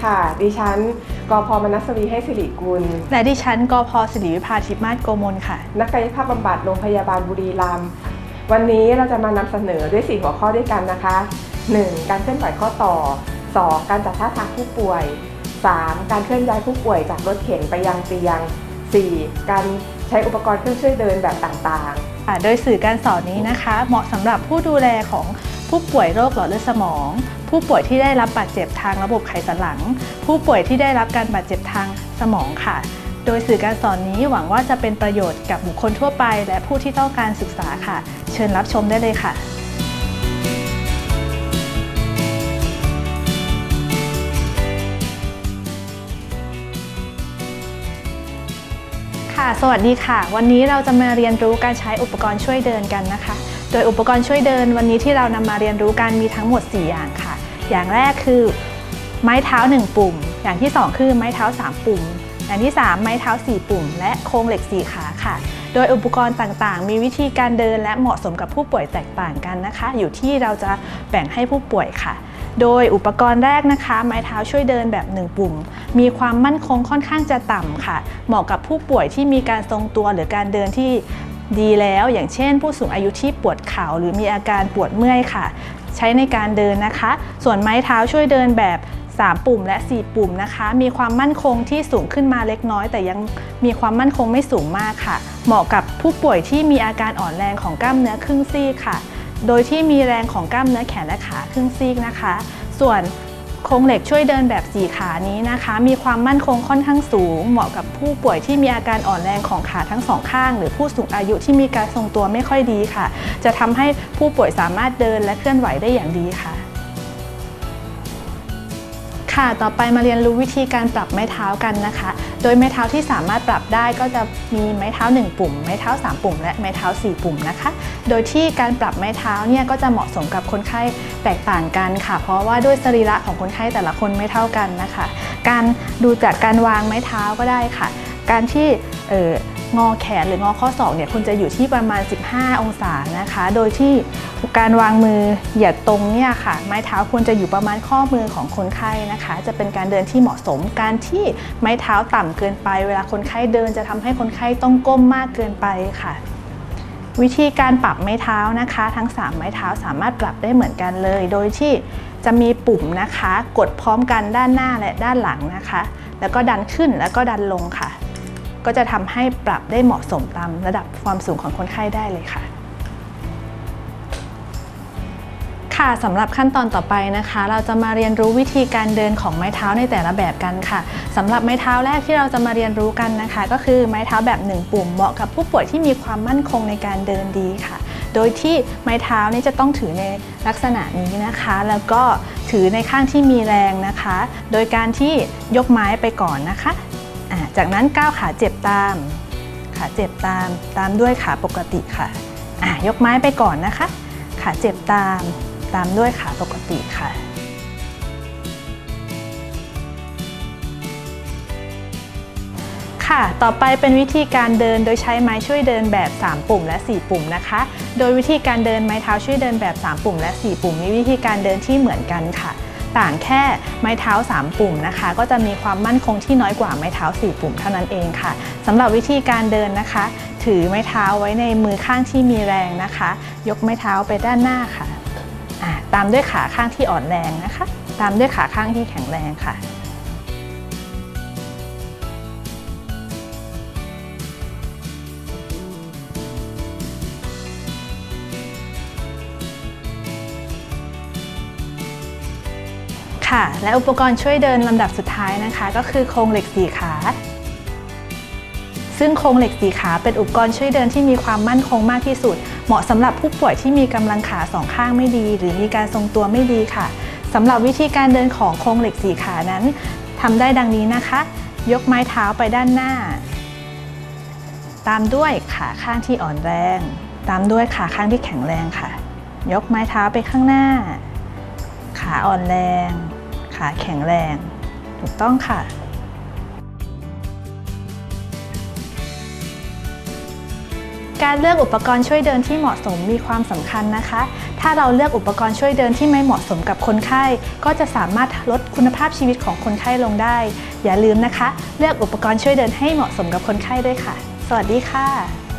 สวัสดีค่ะ ดิฉันกพมนัสวีให้สิริกุล และดิฉันกพศิริวิภาทิพมาศโกมลค่ะ นักกายภาพบำบัดโรงพยาบาลบุรีรัมย์วันนี้เราจะมานำเสนอด้วย 4 หัวข้อด้วยกันนะคะ 1. การเคลื่อนไหวข้อต่อ 2. การจัดท่าทางผู้ป่วย 3. การเคลื่อนย้ายผู้ป่วยจากรถเข็นไปยังเตียง 4. การใช้อุปกรณ์เครื่องช่วยเดินแบบต่างๆค่ะโดยสื่อการสอนนี้นะคะ เหมาะสำหรับผู้ดูแลของ ผู้ป่วยโรคหลอดเลือดสมอง ผู้ป่วยที่ได้รับบาดเจ็บทางระบบไขสันหลัง ผู้ป่วยที่ได้รับการบาดเจ็บทางสมองค่ะ โดยสื่อการสอนนี้หวังว่าจะเป็นประโยชน์กับบุคคลทั่วไป และผู้ที่ต้องการศึกษาค่ะ เชิญรับชมได้เลยค่ะค่ะสวัสดีค่ะ วันนี้เราจะมาเรียนรู้การใช้อุปกรณ์ช่วยเดินกันนะคะ โดยอุปกรณ์ช่วยเดินวันนี้ที่เรานำมาเรียนรู้กันมีทั้งหมด 4 อย่างค่ะ อย่างแรกคือ ไม้เท้า 1 ปุ่ม อย่างที่ 2 คือไม้เท้า 3 ปุ่ม อย่างที่ 3 ไม้เท้า 4 ปุ่ม และโครงเหล็ก 4 ขาค่ะ โดยอุปกรณ์ต่างๆ มีวิธีการเดินและเหมาะสมกับผู้ป่วยแตกต่างกันนะคะ อยู่ที่เราจะแบ่งให้ผู้ป่วยค่ะโดยอุปกรณ์แรกนะคะ ไม้เท้าช่วยเดินแบบ1ปุ่ม มีความมั่นคงค่อนข้างจะต่ำค่ะ เหมาะกับผู้ป่วยที่มีการทรงตัวหรือการเดินที่ ดีแล้ว อย่างเช่น ผู้สูงอายุที่ปวดเข่าหรือมีอาการปวดเมื่อยค่ะ ใช้ในการเดินนะคะ ส่วนไม้เท้าช่วยเดินแบบ 3 ปุ่มและ 4 ปุ่มนะคะ มีความมั่นคงที่สูงขึ้นมาเล็กน้อย แต่ยังมีความมั่นคงไม่สูงมากค่ะ เหมาะกับผู้ป่วยที่มีอาการอ่อนแรงของกล้ามเนื้อครึ่งซีกค่ะ โดยที่มีแรงของกล้ามเนื้อแขนและขาครึ่งซีกนะคะ ส่วน โครงเหล็กช่วยเดินแบบสี่ขานี้นะคะ มีความมั่นคงค่อนข้างสูง เหมาะกับผู้ป่วยที่มีอาการอ่อนแรงของขาทั้งสองข้าง หรือผู้สูงอายุที่มีการทรงตัวไม่ค่อยดีค่ะ จะทำให้ผู้ป่วยสามารถเดินและเคลื่อนไหวได้อย่างดีค่ะ ค่ะ ต่อไปมาเรียนรู้วิธีการปรับไม้เท้ากันนะคะ โดยไม้เท้าที่สามารถปรับได้ก็จะมีไม้เท้า 1 ปุ่ม ไม้เท้า 3 ปุ่ม และไม้เท้า 4 ปุ่มนะคะ โดยที่การปรับไม้เท้าเนี่ยก็จะเหมาะสมกับคนไข้แตกต่างกันค่ะ เพราะว่าด้วยสรีระของคนไข้แต่ละคนไม่เท่ากันนะคะ การดูจากการวางไม้เท้าก็ได้ค่ะ การที่ งอแขนหรืองอข้อศอกเนี่ยควรจะอยู่ที่ประมาณ 15 องศานะคะ โดยที่การวางมือเหยียดตรงเนี่ยค่ะ ไม้เท้าควรจะอยู่ประมาณข้อมือของคนไข้นะคะ จะเป็นการเดินที่เหมาะสมการที่ไม้เท้าต่ำเกินไป เวลาคนไข้เดินจะทำให้คนไข้ต้องก้มมากเกินไปค่ะวิธีการปรับไม้เท้านะคะ ทั้ง 3 ไม้เท้าสามารถปรับได้เหมือนกันเลย โดยที่จะมีปุ่มนะคะ กดพร้อมกันด้านหน้าและด้านหลังนะคะ แล้วก็ดันขึ้นแล้วก็ดันลงค่ะ ก็จะทำให้ปรับได้เหมาะสมตามระดับความสูงของคนไข้ได้เลยค่ะ ค่ะสำหรับขั้นตอนต่อไปนะคะ เราจะมาเรียนรู้วิธีการเดินของไม้เท้าในแต่ละแบบกันค่ะสำหรับไม้เท้าแรกที่เราจะมาเรียนรู้กันนะคะ ก็คือไม้เท้าแบบ1ปุ่มเหมาะกับผู้ป่วยที่มีความมั่นคงในการเดินดีค่ะโดยที่ไม้เท้านี่จะต้องถือในลักษณะนี้นะคะ แล้วก็ถือในข้างที่มีแรงนะคะ โดยการที่ยกไม้ไปก่อนนะคะ จากนั้นก้าวขาเจ็บตาม ขาเจ็บตาม ตามด้วยขาปกติค่ะอะ ยกไม้ไปก่อนนะคะ ขาเจ็บตาม ตามด้วยขาปกติค่ะ ค่ะ ต่อไปเป็นวิธีการเดินโดยใช้ไม้ช่วยเดินแบบ 3 ปุ่มและ 4 ปุ่มนะคะ โดยวิธีการเดินไม้เท้าช่วยเดินแบบ 3 ปุ่มและ 4 ปุ่มมีวิธีการเดินที่เหมือนกันค่ะ ต่างแค่ไม้เท้า 3 ปุ่มนะคะ ก็จะมีความมั่นคงที่น้อยกว่าไม้เท้า 4 ปุ่มเท่านั้นเองค่ะสำหรับวิธีการเดินนะคะ ถือไม้เท้าไว้ในมือข้างที่มีแรงนะคะ ยกไม้เท้าไปด้านหน้าค่ะ ตามด้วยขาข้างที่อ่อนแรงนะคะ ตามด้วยขาข้างที่แข็งแรงค่ะ ค่ะ และอุปกรณ์ช่วยเดินลำดับสุดท้ายนะคะ ก็คือโครงเหล็กสีขา ซึ่งโครงเหล็กสีขาเป็นอุปกรณ์ช่วยเดินที่มีความมั่นคงมากที่สุด เหมาะสำหรับผู้ป่วยที่มีกำลังขาสองข้างไม่ดี หรือมีการทรงตัวไม่ดีค่ะสำหรับวิธีการเดินของโครงเหล็กสีขานั้นทำได้ดังนี้นะคะ ยกไม้เท้าไปด้านหน้า ตามด้วยขาข้างที่อ่อนแรง ตามด้วยขาข้างที่แข็งแรงค่ะ ยกไม้เท้าไปข้างหน้า ขาอ่อนแรง ขาแข็งแรง ถูกต้องค่ะ การเลือกอุปกรณ์ช่วยเดินที่เหมาะสมมีความสำคัญนะคะ ถ้าเราเลือกอุปกรณ์ช่วยเดินที่ไม่เหมาะสมกับคนไข้ ก็จะสามารถลดคุณภาพชีวิตของคนไข้ลงได้ อย่าลืมนะคะ เลือกอุปกรณ์ช่วยเดินให้เหมาะสมกับคนไข้ด้วยค่ะ สวัสดีค่ะ